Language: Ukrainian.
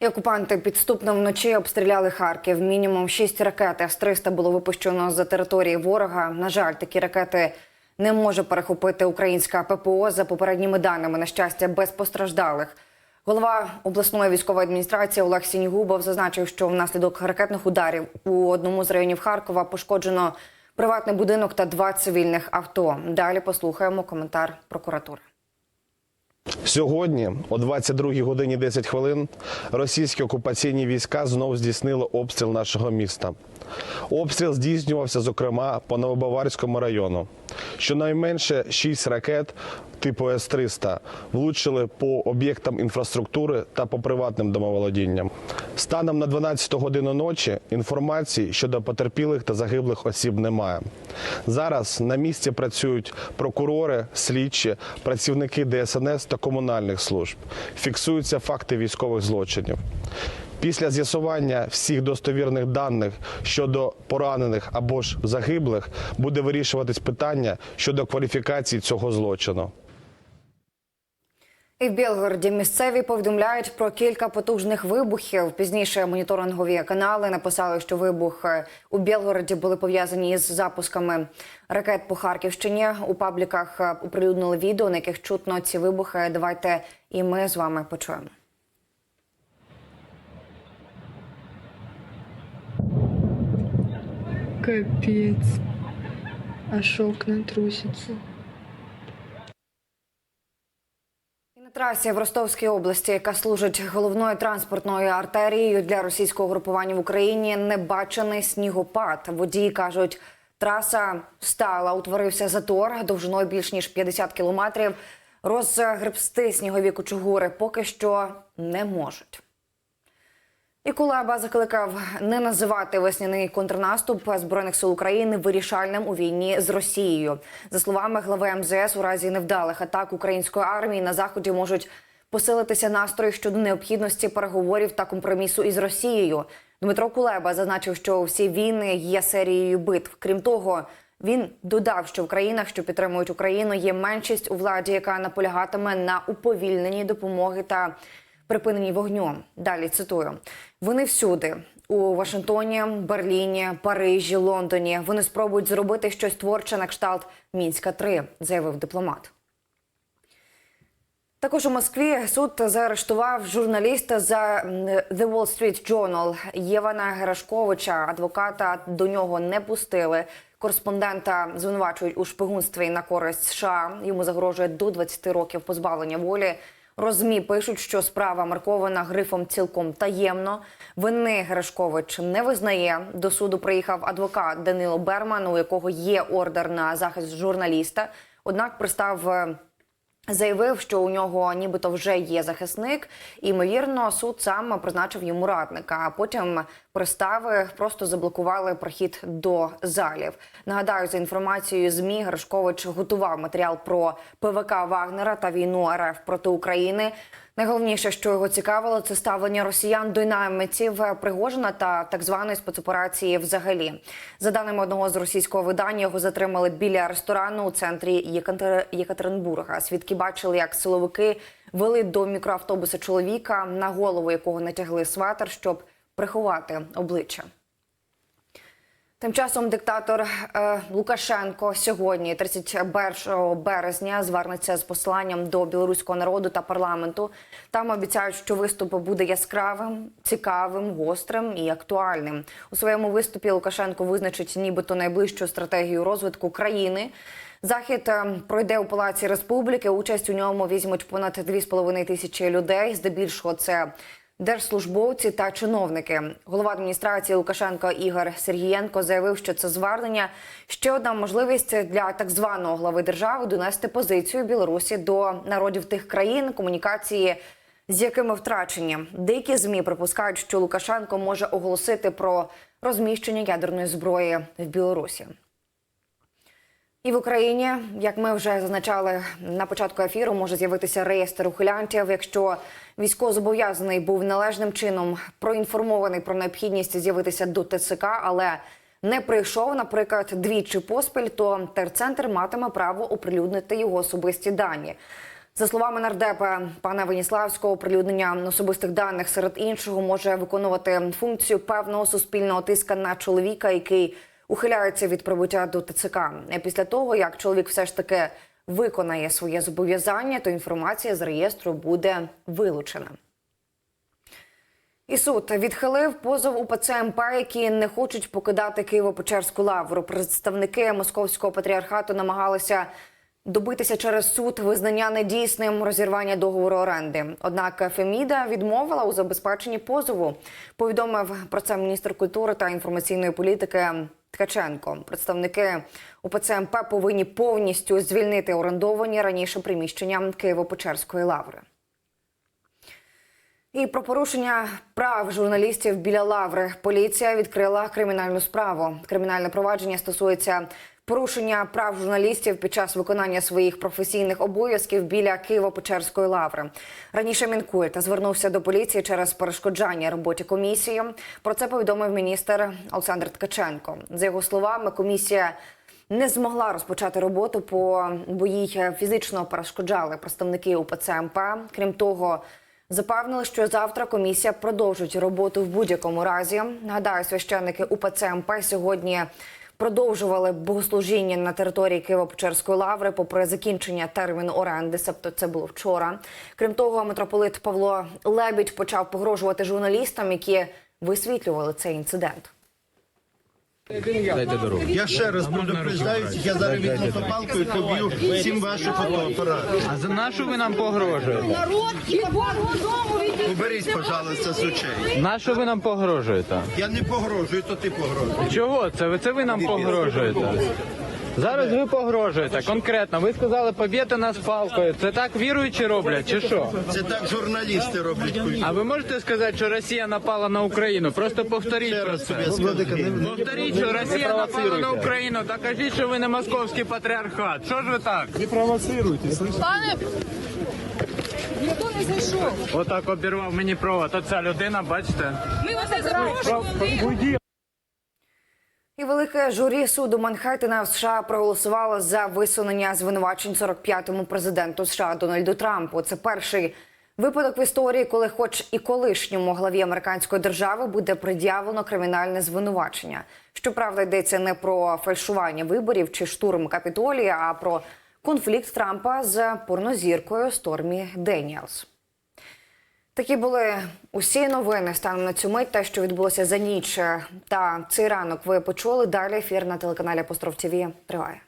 І окупанти підступно вночі обстріляли Харків. Мінімум шість ракет С-300 було випущено з території ворога. На жаль, такі ракети не може перехопити українська ППО за попередніми даними. На щастя, без постраждалих. Голова обласної військової адміністрації Олег Сінігубов зазначив, що внаслідок ракетних ударів у одному з районів Харкова пошкоджено приватний будинок та два цивільних авто. Далі послухаємо коментар прокуратури. Сьогодні, о 22 годині 10 хвилин, російські окупаційні війська знов здійснили обстріл нашого міста. Обстріл здійснювався, зокрема, по Новобаварському району. Щонайменше 6 ракет типу С-300 влучили по об'єктам інфраструктури та по приватним домоволодінням. Станом на 12 годину ночі інформації щодо потерпілих та загиблих осіб немає. Зараз на місці працюють прокурори, слідчі, працівники ДСНС та комунальних служб. Фіксуються факти військових злочинів. Після з'ясування всіх достовірних даних щодо поранених або ж загиблих буде вирішуватись питання щодо кваліфікації цього злочину. І в Білгороді місцеві повідомляють про кілька потужних вибухів. Пізніше моніторингові канали написали, що вибухи у Білгороді були пов'язані із запусками ракет по Харківщині. У пабліках е, оприлюднили відео, на яких чутно ці вибухи. Давайте і ми з вами почуємо. Капец. Аж окна трусятся. Трасі в Ростовській області, яка служить головною транспортною артерією для російського групування в Україні, небачений снігопад. Водії кажуть, траса стала, утворився затор довжиною більш ніж 50 кілометрів. Розгребсти снігові кучугури поки що не можуть. І Кулеба закликав не називати весняний контрнаступ збройних сил України вирішальним у війні з Росією. За словами глави МЗС, у разі невдалих атак української армії на заході можуть посилитися настрої щодо необхідності переговорів та компромісу із Росією. Дмитро Кулеба зазначив, що всі війни є серією битв. Крім того, він додав, що в країнах, що підтримують Україну, є меншість у владі, яка наполягатиме на уповільненні допомоги та припиненні вогню. Далі цитую: вони всюди. У Вашингтоні, Берліні, Парижі, Лондоні вони спробують зробити щось творче на кшталт Мінська 3 заявив дипломат. Також у Москві суд заарештував журналіста за The Wall Street Journal Євана Герашковича. Адвоката до нього не пустили. Кореспондента звинувачують у шпигунстві на користь США. Йому загрожує до 20 років позбавлення волі. Розмі пишуть, що справа маркована грифом цілком таємно. Вини Гришкович не визнає. До суду приїхав адвокат Данило Берман, у якого є ордер на захист журналіста. Однак пристав е, Заявив, що у нього нібито вже є захисник, і ймовірно, суд сам призначив йому радника. А потім пристави просто заблокували прохід до залів. Нагадаю, за інформацією змі Гришкович готував матеріал про ПВК Вагнера та війну РФ проти України. Найголовніше, що його цікавило, це ставлення росіян до наймитів Пригожина та так званої спецоперації. Взагалі, за даними одного з російського видання, його затримали біля ресторану у центрі Єкатер- Єкатеринбурга. Свідки бачили, як силовики вели до мікроавтобуса чоловіка, на голову якого натягли сватер, щоб приховати обличчя. Тим часом диктатор е, Лукашенко сьогодні, 31 березня, звернеться з посиланням до білоруського народу та парламенту. Там обіцяють, що виступ буде яскравим, цікавим, гострим і актуальним. У своєму виступі Лукашенко визначить нібито найближчу стратегію розвитку країни. Захід е, пройде у Палаці Республіки. Участь у ньому візьмуть понад 2,5 тисячі людей. Здебільшого це Держслужбовці та чиновники. Голова адміністрації Лукашенка Ігор Сергієнко заявив, що це звернення ще одна можливість для так званого глави держави донести позицію Білорусі до народів тих країн комунікації. З якими втрачені деякі змі припускають, що Лукашенко може оголосити про розміщення ядерної зброї в Білорусі. І в Україні, як ми вже зазначали на початку ефіру, може з'явитися реєстр ухилянтів, якщо військовозобов'язаний був належним чином проінформований про необхідність з'явитися до ТЦК, але не прийшов, наприклад, двічі поспіль, то терцентр матиме право оприлюднити його особисті дані. За словами нардепа пана Веніславського, оприлюднення особистих даних серед іншого може виконувати функцію певного суспільного тиска на чоловіка, який ухиляється від прибуття до ТЦК. Після того, як чоловік все ж таки виконає своє зобов'язання, то інформація з реєстру буде вилучена. І суд відхилив позов УПЦ МП, які не хочуть покидати Києво-Печерську лавру. Представники московського патріархату намагалися добитися через суд визнання недійсним розірвання договору оренди. Однак Феміда відмовила у забезпеченні позову. Повідомив про це міністр культури та інформаційної політики Ткаченко. Представники УПЦ МП повинні повністю звільнити орендовані раніше приміщення Києво-Печерської лаври. І про порушення прав журналістів біля лаври поліція відкрила кримінальну справу. Кримінальне провадження стосується порушення прав журналістів під час виконання своїх професійних обов'язків біля Києво-Печерської лаври. Раніше Мінкульт звернувся до поліції через перешкоджання роботі комісії. Про це повідомив міністр Олександр Ткаченко. За його словами, комісія не змогла розпочати роботу, по бо їй фізично перешкоджали представники УПЦ МП. Крім того, запевнили, що завтра комісія продовжить роботу в будь-якому разі. Нагадаю, священники УПЦ МП сьогодні продовжували богослужіння на території Києво-Печерської лаври, попри закінчення терміну оренди. Себто це було вчора. Крім того, митрополит Павло Лебідь почав погрожувати журналістам, які висвітлювали цей інцидент. Дайте дорогу. Я ще раз предупреждаю, я зараз візьму топалку і поб'ю всім ваші фотоапарати. А за нашу ви нам погрожуєте? Уберіть, пожалуйста, з очей. Нашу ви нам погрожуєте? Я не погрожую, то ти погрожуєш. Чого це? Ви це ви нам погрожуєте? Зараз ви погрожуєте конкретно. Ви сказали поб'єте нас палкою. Це так віруючі роблять, чи що? Це так журналісти роблять хуйню. А ви можете сказати, що Росія напала на Україну? Просто повторіть Ще про це. Повторіть, що Росія напала на Україну. Та кажіть, що ви не московський патріархат. Що ж ви так? пане ніхто не зайшов. Отак обірвав мені провод. Оця людина, бачите? Ми вас не запрошували. І велике журі суду Манхеттена в США проголосувало за висунення звинувачень 45-му президенту США Дональду Трампу. Це перший випадок в історії, коли, хоч і колишньому главі американської держави, буде пред'явлено кримінальне звинувачення. Щоправда, йдеться не про фальшування виборів чи штурм капітолія, а про конфлікт Трампа з порнозіркою Стормі Деніелс. Такі були усі новини станом на цю мить. Те, що відбулося за ніч та цей ранок, ви почули. Далі ефір на телеканалі Постров ТВ триває.